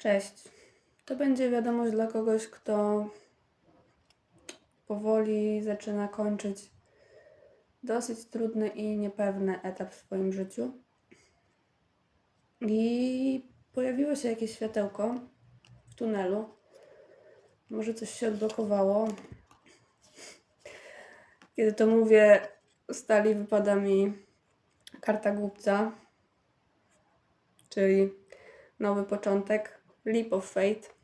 Cześć. To będzie wiadomość dla kogoś, kto powoli zaczyna kończyć dosyć trudny i niepewny etap w swoim życiu. I pojawiło się jakieś światełko w tunelu. Może coś się odblokowało. Kiedy to mówię, stali wypada mi karta głupca, czyli nowy początek, leap of faith.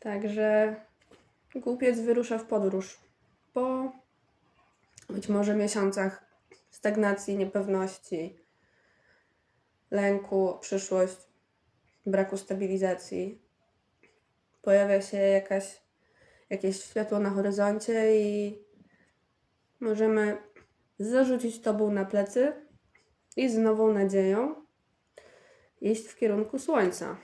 Także głupiec wyrusza w podróż po być może miesiącach stagnacji, niepewności, lęku, o przyszłość, braku stabilizacji. Pojawia się jakaś, jakieś światło na horyzoncie i możemy zarzucić tobą na plecy i z nową nadzieją iść w kierunku słońca.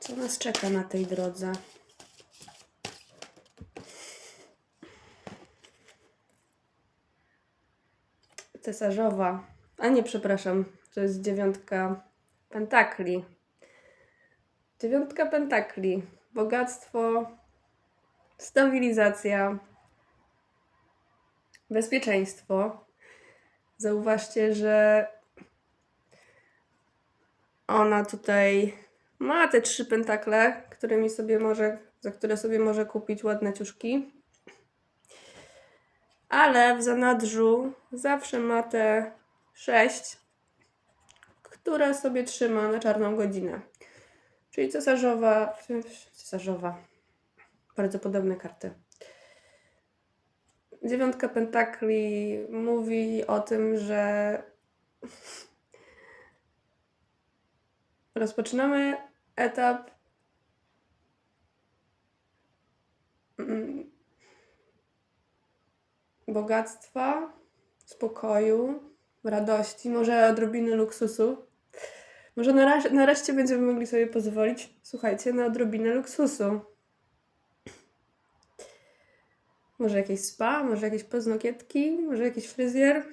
Co nas czeka na tej drodze? Cesarzowa. A nie, przepraszam, to jest dziewiątka pentakli. Dziewiątka pentakli. Bogactwo, stabilizacja, bezpieczeństwo. Zauważcie, że ona tutaj ma te trzy pentakle, którymi sobie może, za które sobie może kupić ładne ciuszki. Ale w zanadrzu zawsze ma te sześć, które sobie trzyma na czarną godzinę. Czyli cesarzowa, cesarzowa, bardzo podobne karty. Dziewiątka pentakli mówi o tym, że rozpoczynamy etap mm, bogactwa, spokoju, radości, może odrobiny luksusu. Może nareszcie będziemy mogli sobie pozwolić, słuchajcie, na odrobinę luksusu. Może jakieś spa, może jakieś paznokietki, może jakiś fryzjer.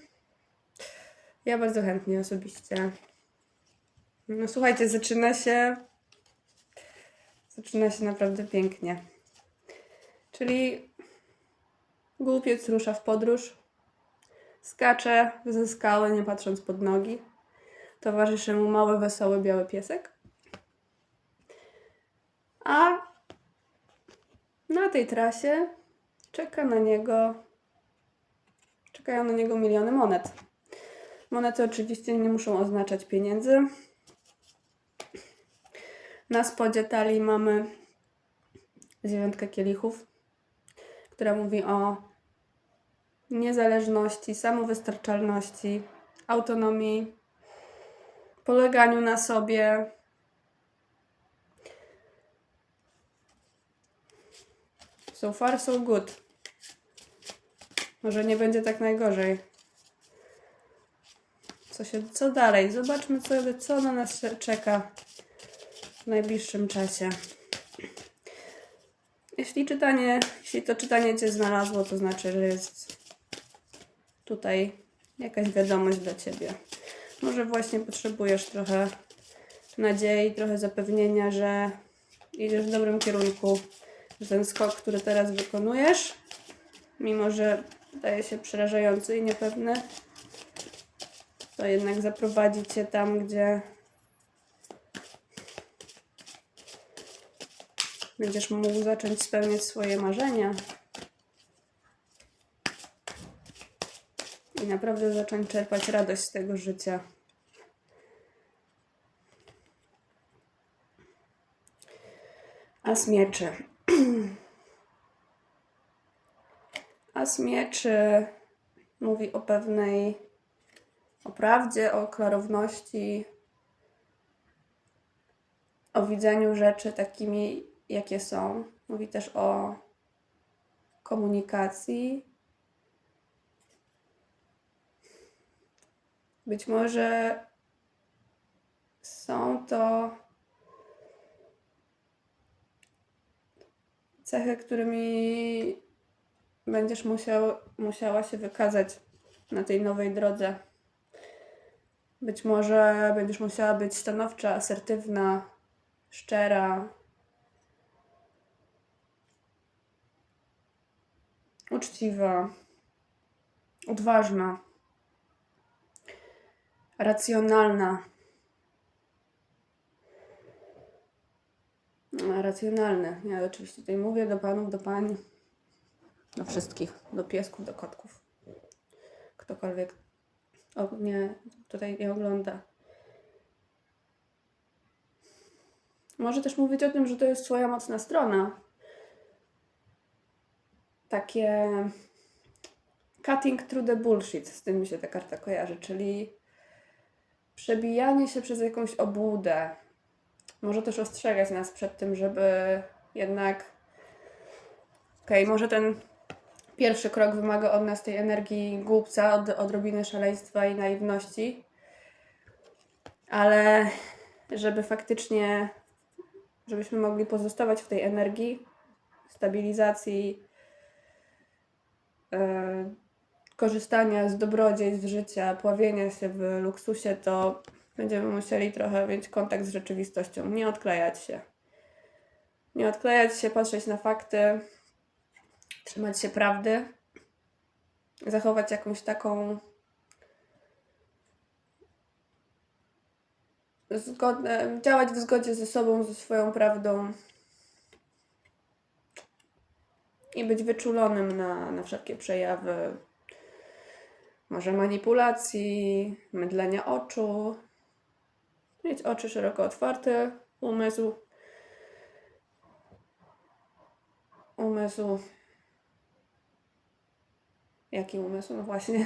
Ja bardzo chętnie osobiście. No słuchajcie, zaczyna się. Zaczyna się naprawdę pięknie. Czyli głupiec rusza w podróż, skacze ze skały, nie patrząc pod nogi. Towarzyszy mu mały, wesoły, biały piesek. A na tej trasie czeka na niego. Czekają na niego miliony monet. Monety oczywiście nie muszą oznaczać pieniędzy. Na spodzie talii mamy dziewiątkę kielichów, która mówi o niezależności, samowystarczalności, autonomii, poleganiu na sobie. So far, so good. Może nie będzie tak najgorzej. Co, się, co dalej? Zobaczmy, co, co na nas czeka w najbliższym czasie. Jeśli czytanie, jeśli to czytanie Cię znalazło, to znaczy, że jest tutaj jakaś wiadomość dla Ciebie. Może właśnie potrzebujesz trochę nadziei, trochę zapewnienia, że idziesz w dobrym kierunku, ten skok, który teraz wykonujesz, mimo że wydaje się przerażający i niepewny, to jednak zaprowadzi Cię tam, gdzie będziesz mógł zacząć spełniać swoje marzenia i naprawdę zacząć czerpać radość z tego życia. As mieczy. As mieczy mówi o pewnej, o prawdzie, o klarowności, o widzeniu rzeczy takimi, jakie są. Mówi też o komunikacji. Być może są to cechy, którymi będziesz musiał, musiała się wykazać na tej nowej drodze. Być może będziesz musiała być stanowcza, asertywna, szczera, uczciwa, odważna, racjonalna. Racjonalny. Ja oczywiście tutaj mówię do panów, do pań, do wszystkich, do piesków, do kotków. Ktokolwiek o, nie, tutaj nie ogląda. Może też mówić o tym, że to jest Twoja mocna strona. Takie cutting through the bullshit, z tym mi się ta karta kojarzy, czyli przebijanie się przez jakąś obłudę. Może też ostrzegać nas przed tym, żeby jednak. Okej, może ten pierwszy krok wymaga od nas tej energii głupca, od, odrobiny szaleństwa i naiwności, ale żeby faktycznie, żebyśmy mogli pozostawać w tej energii stabilizacji, e, korzystania z dobrodziejstw życia, pławienia się w luksusie, to będziemy musieli trochę mieć kontakt z rzeczywistością, nie odklejać się. Nie odklejać się, patrzeć na fakty, trzymać się prawdy, zachować jakąś taką zgodne, działać w zgodzie ze sobą, ze swoją prawdą i być wyczulonym na, na wszelkie przejawy może manipulacji, mydlenia oczu, mieć oczy szeroko otwarte, umysł, umysł Jaki umysł? No właśnie.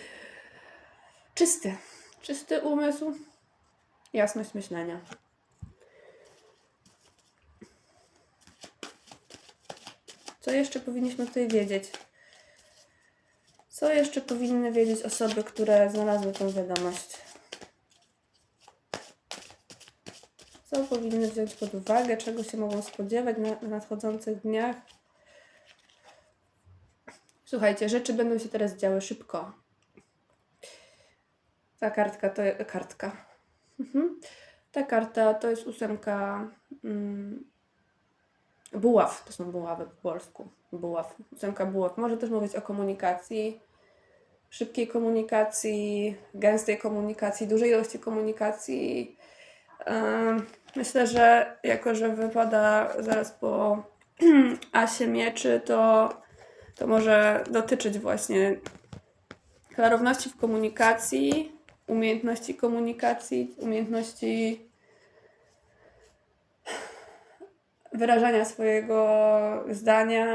Czysty. Czysty umysł. Jasność myślenia. Co jeszcze powinniśmy tutaj wiedzieć? Co jeszcze powinny wiedzieć osoby, które znalazły tę wiadomość? Co powinny wziąć pod uwagę? Czego się mogą spodziewać na, w nadchodzących dniach? Słuchajcie, rzeczy będą się teraz działy szybko. Ta kartka to jest. Kartka. Mhm. Ta karta to jest ósemka. Mm, buław. To są buławy po polsku. Buław. Ósemka buław. Może też mówić o komunikacji. Szybkiej komunikacji, gęstej komunikacji, dużej ilości komunikacji. Myślę, że jako, że wypada zaraz po asie mieczy, to to może dotyczyć właśnie klarowności w komunikacji, umiejętności komunikacji, umiejętności wyrażania swojego zdania,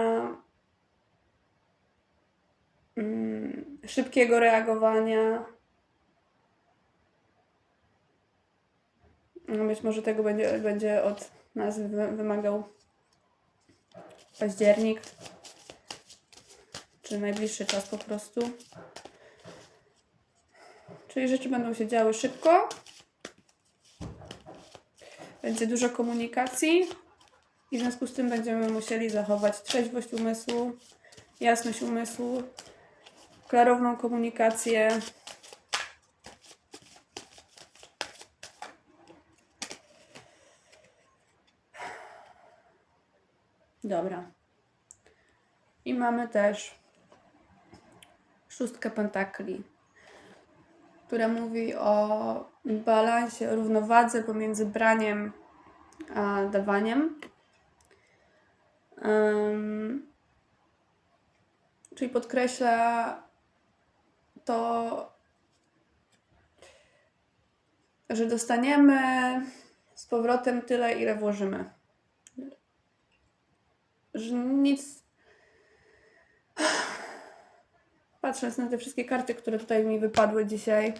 mm, szybkiego reagowania. No, Być może tego będzie, będzie od nas wy- wymagał październik czy najbliższy czas po prostu. Czyli rzeczy będą się działy szybko. Będzie dużo komunikacji i w związku z tym będziemy musieli zachować trzeźwość umysłu, jasność umysłu, klarowną komunikację. Dobra. I mamy też szóstkę pentakli, która mówi o balansie, równowadze pomiędzy braniem a dawaniem. Ym, czyli podkreśla to, że dostaniemy z powrotem tyle, ile włożymy. Że nic patrząc na te wszystkie karty, które tutaj mi wypadły dzisiaj,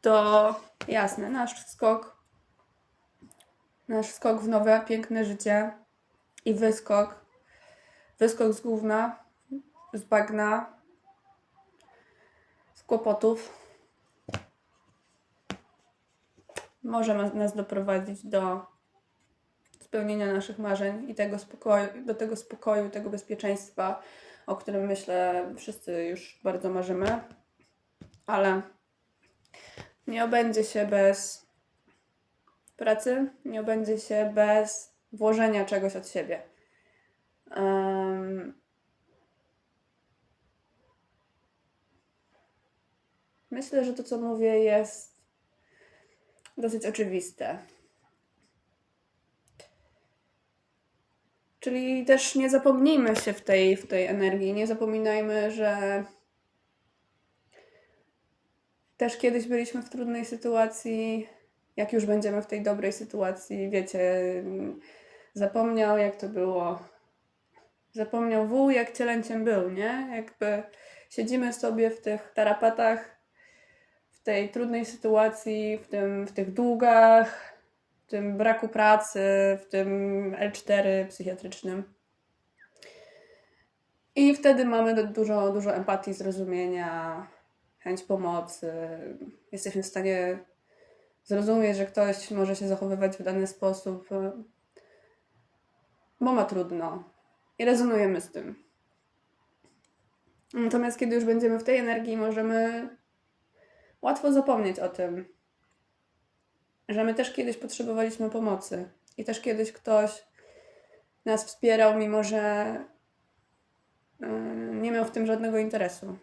to jasne, nasz skok, nasz skok w nowe, piękne życie i wyskok, wyskok z gówna, z bagna, z kłopotów, może nas doprowadzić do spełnienia naszych marzeń i tego spokoju, do tego spokoju, tego bezpieczeństwa, o którym myślę wszyscy już bardzo marzymy. Ale nie obędzie się bez pracy, nie obędzie się bez włożenia czegoś od siebie. Em, myślę, że to, co mówię, jest dosyć oczywiste. Czyli też nie zapomnijmy się w tej, w tej energii, nie zapominajmy, że też kiedyś byliśmy w trudnej sytuacji, jak już będziemy w tej dobrej sytuacji, wiecie, zapomniał jak to było. Zapomniał wół, jak cielęciem był, nie? Jakby siedzimy sobie w tych tarapatach, w tej trudnej sytuacji, w, tym, w tych długach, tym braku pracy, w tym L4 psychiatrycznym. I wtedy mamy dużo, dużo empatii, zrozumienia, chęć pomocy. Jesteśmy w stanie zrozumieć, że ktoś może się zachowywać w dany sposób, bo ma trudno. I rezonujemy z tym. Natomiast kiedy już będziemy w tej energii, możemy łatwo zapomnieć o tym, że my też kiedyś potrzebowaliśmy pomocy i też kiedyś ktoś nas wspierał, mimo że y, nie miał w tym żadnego interesu.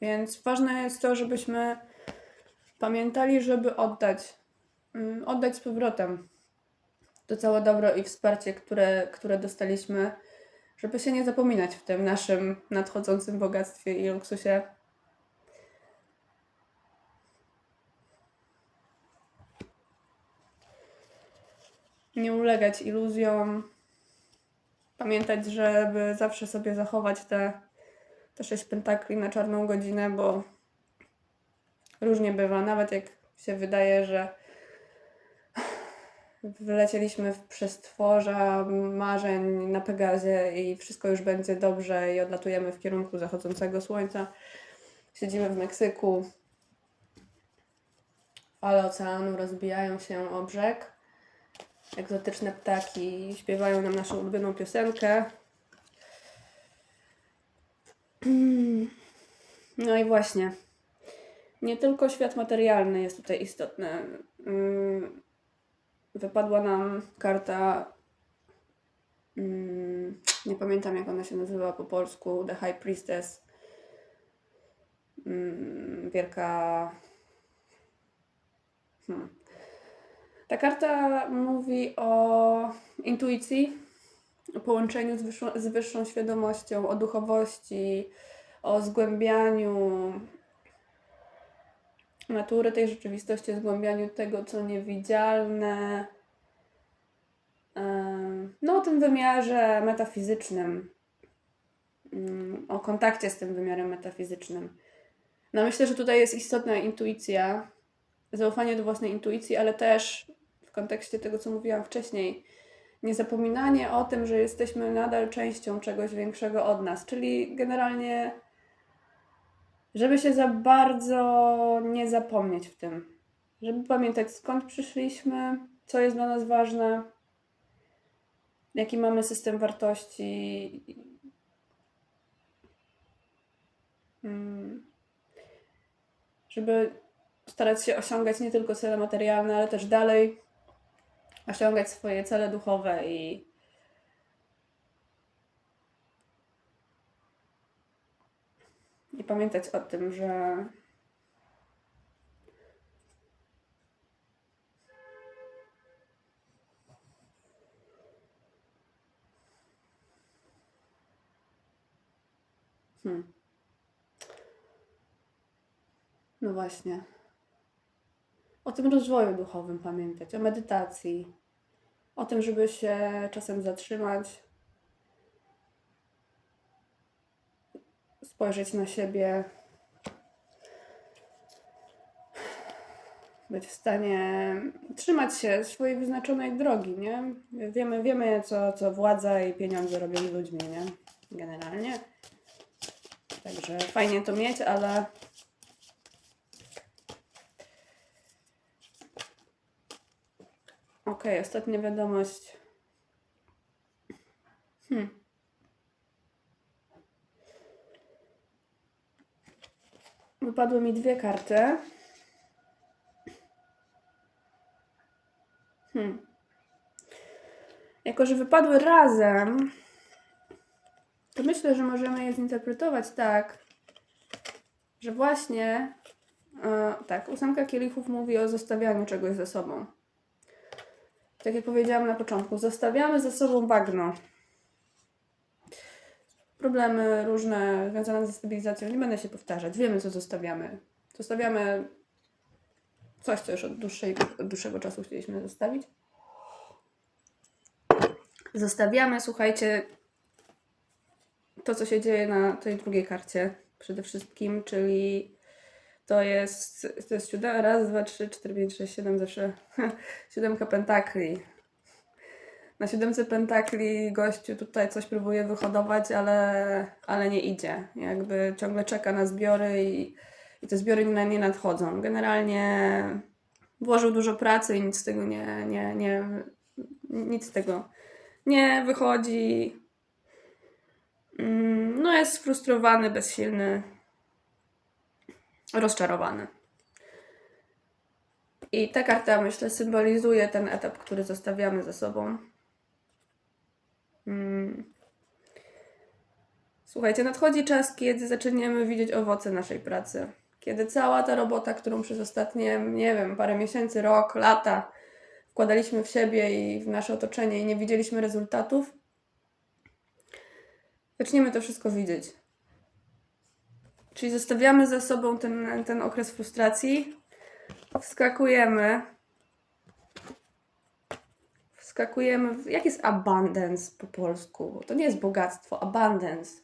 Więc ważne jest to, żebyśmy pamiętali, żeby oddać, mm, oddać z powrotem to całe dobro i wsparcie, które, które dostaliśmy, żeby się nie zapominać w tym naszym nadchodzącym bogactwie i luksusie. Nie ulegać iluzjom, pamiętać, żeby zawsze sobie zachować te, te sześć pentakli na czarną godzinę, bo różnie bywa, nawet jak się wydaje, że wlecieliśmy w przestworza marzeń na Pegazie i wszystko już będzie dobrze i odlatujemy w kierunku zachodzącego słońca. Siedzimy w Meksyku. Fale oceanu rozbijają się o brzeg. Egzotyczne ptaki śpiewają nam naszą ulubioną piosenkę. No i właśnie. Nie tylko świat materialny jest tutaj istotny. Ym, Wypadła nam karta. ym, Nie pamiętam, jak ona się nazywa po polsku. The High Priestess. Ym, Wielka. Hmm. Ta karta mówi o intuicji, o połączeniu z wyższą, z wyższą świadomością, o duchowości, o zgłębianiu natury tej rzeczywistości, zgłębianiu tego, co niewidzialne. No, o tym wymiarze metafizycznym, Mm, o kontakcie z tym wymiarem metafizycznym. No, myślę, że tutaj jest istotna intuicja, zaufanie do własnej intuicji, ale też w kontekście tego, co mówiłam wcześniej, niezapominanie o tym, że jesteśmy nadal częścią czegoś większego od nas, czyli generalnie żeby się za bardzo nie zapomnieć w tym. Żeby pamiętać skąd przyszliśmy, co jest dla nas ważne, jaki mamy system wartości. Mm. Żeby starać się osiągać nie tylko cele materialne, ale też dalej osiągać swoje cele duchowe i I pamiętać o tym, że Hmm. No właśnie. O tym rozwoju duchowym pamiętać, o medytacji, o tym, żeby się czasem zatrzymać, spojrzeć na siebie, być w stanie trzymać się swojej wyznaczonej drogi, nie? Wiemy, wiemy co, co władza i pieniądze robią z ludźmi, nie? Generalnie. Także fajnie to mieć, ale Okej, ostatnia wiadomość Hmm. Wypadły mi dwie karty. Hmm. Jako, że wypadły razem, to myślę, że możemy je zinterpretować tak, że właśnie e, tak, ósemka kielichów mówi o zostawianiu czegoś ze sobą. Tak jak powiedziałam na początku, zostawiamy ze sobą bagno. Problemy różne związane ze stabilizacją, nie będę się powtarzać. Wiemy, co zostawiamy. Zostawiamy coś, co już od, dłuższej, od dłuższego czasu chcieliśmy zostawić. Zostawiamy, słuchajcie, to, co się dzieje na tej drugiej karcie przede wszystkim, czyli to jest, to jest siódemka, raz, dwa, trzy, cztery, pięć, sześć, siedem, zawsze siódemka pentakli. Na siódemce pentakli gościu tutaj coś próbuje wyhodować, ale, ale nie idzie. Jakby ciągle czeka na zbiory i, i te zbiory nie, nie nadchodzą. Generalnie włożył dużo pracy i nic z tego nie, nie, nie nic z tego nie wychodzi. Mm, No jest sfrustrowany, bezsilny, rozczarowany. I ta karta, myślę, symbolizuje ten etap, który zostawiamy za sobą. Mm. Słuchajcie, nadchodzi czas, kiedy zaczniemy widzieć owoce naszej pracy. Kiedy cała ta robota, którą przez ostatnie, nie wiem, parę miesięcy, rok, lata wkładaliśmy w siebie i w nasze otoczenie i nie widzieliśmy rezultatów, zaczniemy to wszystko widzieć. Czyli zostawiamy za sobą ten, ten okres frustracji, wskakujemy. Wskakujemy w. Jak jest abundance po polsku? Bo to nie jest bogactwo, abundance.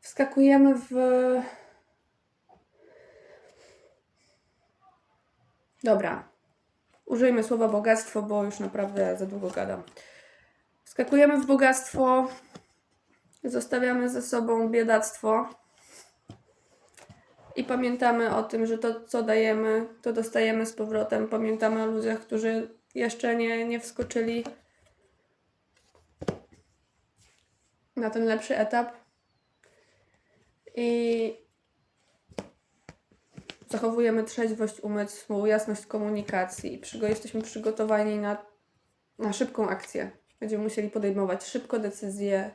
Wskakujemy w. Dobra. Użyjmy słowa bogactwo, bo już naprawdę za długo gadam. Wskakujemy w bogactwo, zostawiamy ze sobą biedactwo. I pamiętamy o tym, że to, co dajemy, to dostajemy z powrotem. Pamiętamy o ludziach, którzy jeszcze nie, nie wskoczyli na ten lepszy etap. I zachowujemy trzeźwość umysłu, jasność komunikacji. Przygo jesteśmy przygotowani na, na szybką akcję. Będziemy musieli podejmować szybko decyzje.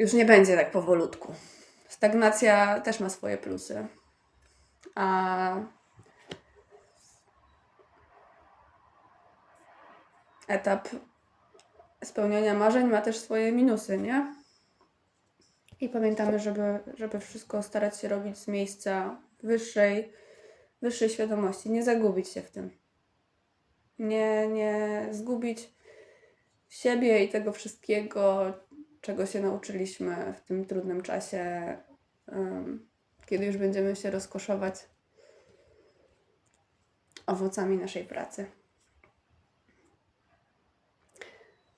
Już nie będzie tak powolutku. Stagnacja też ma swoje plusy. A etap spełniania marzeń ma też swoje minusy, nie? I pamiętamy, żeby, żeby wszystko starać się robić z miejsca wyższej, wyższej świadomości. Nie zagubić się w tym. Nie, nie zgubić siebie i tego wszystkiego, czego się nauczyliśmy w tym trudnym czasie, kiedy już będziemy się rozkoszować owocami naszej pracy.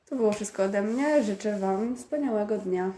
To było wszystko ode mnie. Życzę Wam wspaniałego dnia.